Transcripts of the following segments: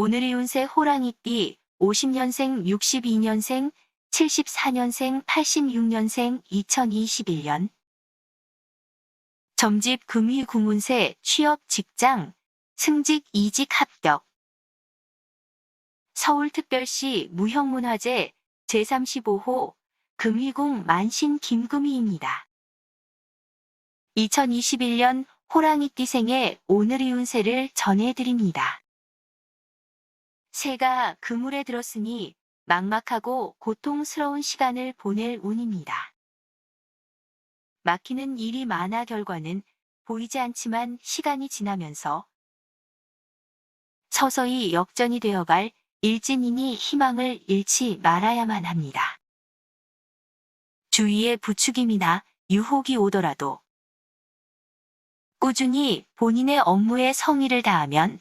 오늘의 운세 호랑이띠 50년생, 62년생, 74년생, 86년생, 2021년 점집 금위 궁운세 취업 직장 승직 이직 합격 서울특별시 무형문화재 제35호 금위궁 만신 김금희입니다. 2021년 호랑이띠 생의 오늘의 운세를 전해드립니다. 새가 그물에 들었으니 막막하고 고통스러운 시간을 보낼 운입니다. 막히는 일이 많아 결과는 보이지 않지만 시간이 지나면서 서서히 역전이 되어갈 일진이니 희망을 잃지 말아야만 합니다. 주위에 부추김이나 유혹이 오더라도 꾸준히 본인의 업무에 성의를 다하면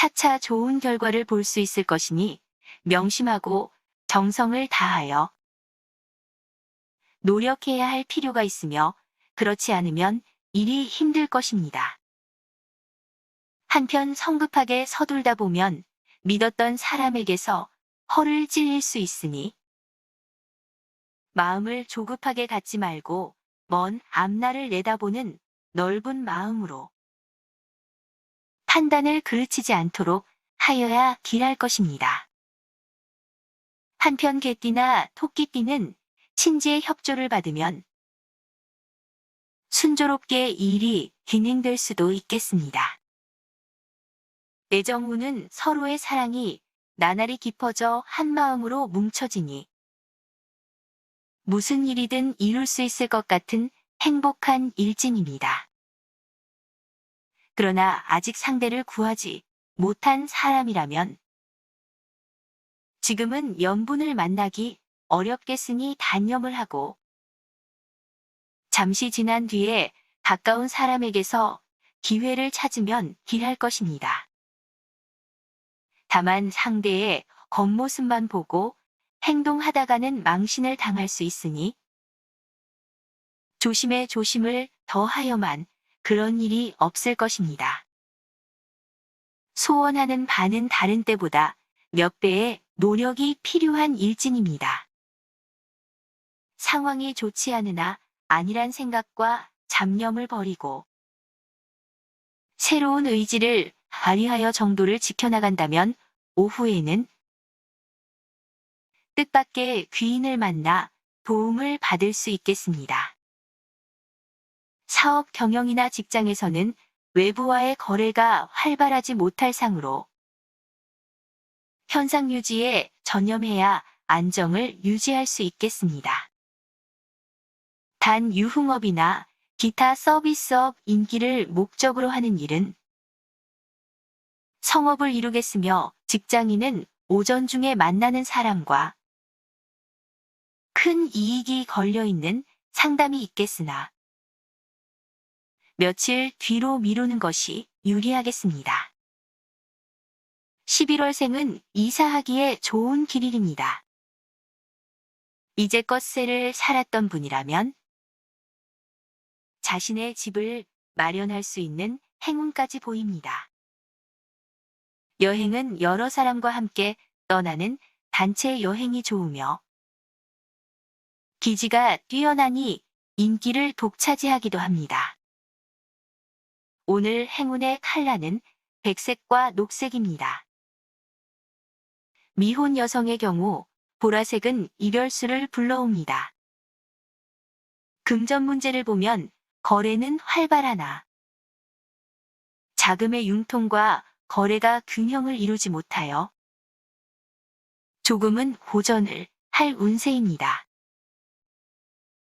차차 좋은 결과를 볼 수 있을 것이니 명심하고 정성을 다하여 노력해야 할 필요가 있으며 그렇지 않으면 일이 힘들 것입니다. 한편 성급하게 서둘다 보면 믿었던 사람에게서 허를 찔릴 수 있으니 마음을 조급하게 갖지 말고 먼 앞날을 내다보는 넓은 마음으로 판단을 그르치지 않도록 하여야 길할 것입니다. 한편 개띠나 토끼띠는 친지의 협조를 받으면 순조롭게 일이 진행될 수도 있겠습니다. 애정우는 서로의 사랑이 나날이 깊어져 한 마음으로 뭉쳐지니 무슨 일이든 이룰 수 있을 것 같은 행복한 일진입니다. 그러나 아직 상대를 구하지 못한 사람이라면 지금은 연분을 만나기 어렵겠으니 단념을 하고 잠시 지난 뒤에 가까운 사람에게서 기회를 찾으면 길할 것입니다. 다만 상대의 겉모습만 보고 행동하다가는 망신을 당할 수 있으니 조심에 조심을 더하여만 그런 일이 없을 것입니다. 소원하는 바는 다른 때보다 몇 배의 노력이 필요한 일진입니다. 상황이 좋지 않으나 아니란 생각과 잡념을 버리고 새로운 의지를 발휘하여 정도를 지켜나간다면 오후에는 뜻밖의 귀인을 만나 도움을 받을 수 있겠습니다. 사업 경영이나 직장에서는 외부와의 거래가 활발하지 못할 상으로 현상 유지에 전념해야 안정을 유지할 수 있겠습니다. 단 유흥업이나 기타 서비스업 인기를 목적으로 하는 일은 성업을 이루겠으며 직장인은 오전 중에 만나는 사람과 큰 이익이 걸려 있는 상담이 있겠으나 며칠 뒤로 미루는 것이 유리하겠습니다. 11월생은 이사하기에 좋은 길일입니다. 이제껏 세를 살았던 분이라면 자신의 집을 마련할 수 있는 행운까지 보입니다. 여행은 여러 사람과 함께 떠나는 단체 여행이 좋으며 기지가 뛰어나니 인기를 독차지하기도 합니다. 오늘 행운의 칼라는 백색과 녹색입니다. 미혼 여성의 경우 보라색은 이별수를 불러옵니다. 금전 문제를 보면 거래는 활발하나 자금의 융통과 거래가 균형을 이루지 못하여 조금은 고전을 할 운세입니다.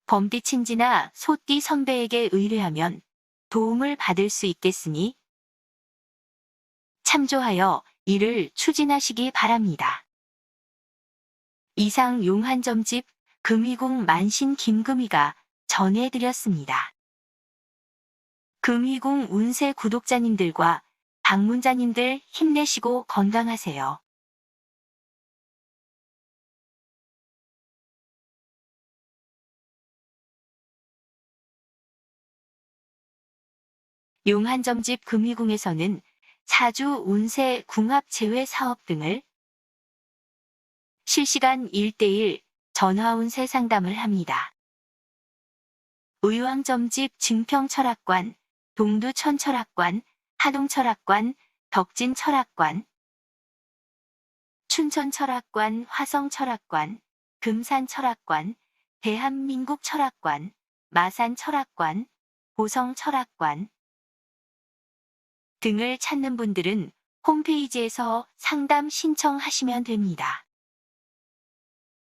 범띠 친지나 소띠 선배에게 의뢰하면 도움을 받을 수 있겠으니 참조하여 이를 추진하시기 바랍니다. 이상 용한점집 금희궁 만신 김금희가 전해드렸습니다. 금희궁 운세 구독자님들과 방문자님들 힘내시고 건강하세요. 용한점집 금희궁에서는 사주 운세 궁합 제외 사업 등을 실시간 1대1 전화 운세 상담을 합니다. 의왕점집 증평철학관, 동두천철학관, 하동철학관, 덕진철학관, 춘천철학관, 화성철학관, 금산철학관, 대한민국철학관, 마산철학관, 보성철학관 등을 찾는 분들은 홈페이지에서 상담 신청하시면 됩니다.